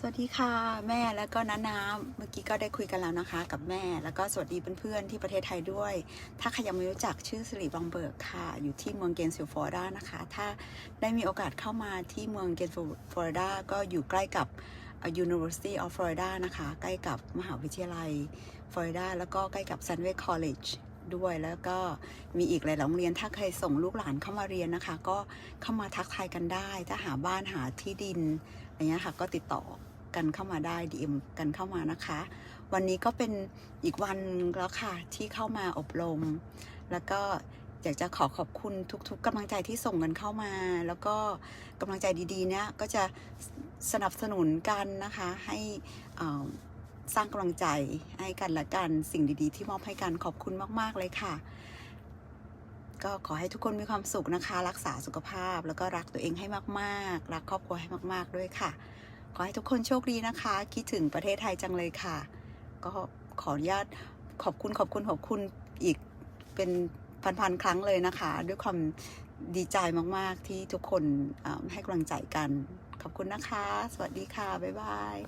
สวัสดีค่ะแม่แล้วก็น้าน้ำเมื่อกี้ก็ได้คุยกันแล้วนะคะ กับแม่แล้วก็สวัสดีเพื่อนๆที่ประเทศไทยด้วย ถ้าใครยังไม่รู้จักชื่อสิริบังเบิร์กค่ะ อยู่ที่เมืองเกนซิลฟอริดานะคะ ถ้าได้มีโอกาสเข้ามาที่เมืองเกนซิลฟอริดาก็อยู่ใกล้กับ University of Florida นะคะ ใกล้กับมหาวิทยาลัยฟลอริดาแล้วก็ใกล้กับ Sunway College ด้วยแล้วก็มีอีกหลายโรงเรียนถ้าใครส่งลูกหลานเข้ามาเรียนนะคะ ก็เข้ามาทักทายกันได้ ถ้าหาบ้านหาที่ดินอะไรเงี้ยค่ะก็ติดต่อ กันเข้ามาได้ DM กันเข้ามานะคะ วันนี้ก็เป็นอีกวันแล้วค่ะที่เข้ามาอบรม แล้วก็อยากจะขอขอบคุณทุกๆกำลังใจที่ส่งกันเข้ามา แล้วก็กำลังใจดีๆ เนี้ยก็จะสนับสนุนกันนะคะให้สร้างกำลังใจให้กันและกันสิ่งดีๆ ที่มอบให้กันขอบคุณมาก ๆ เลยค่ะ ก็ขอให้ทุกคนมีความสุขนะคะ รักษาสุขภาพแล้วก็รักตัวเองให้มาก ๆ รักครอบครัวให้มาก ๆ ด้วยค่ะ ขอให้ทุกคนโชคดีนะคะ คิดถึงประเทศไทยจังเลยค่ะ ก็ขออนุญาตขอบคุณขอบคุณขอบคุณอีกเป็นพันๆครั้งเลยนะคะ ด้วยความดีใจมาก ๆ ที่ทุกคนให้กำลังใจกัน ขอบคุณนะคะ สวัสดีค่ะ บ๊ายบาย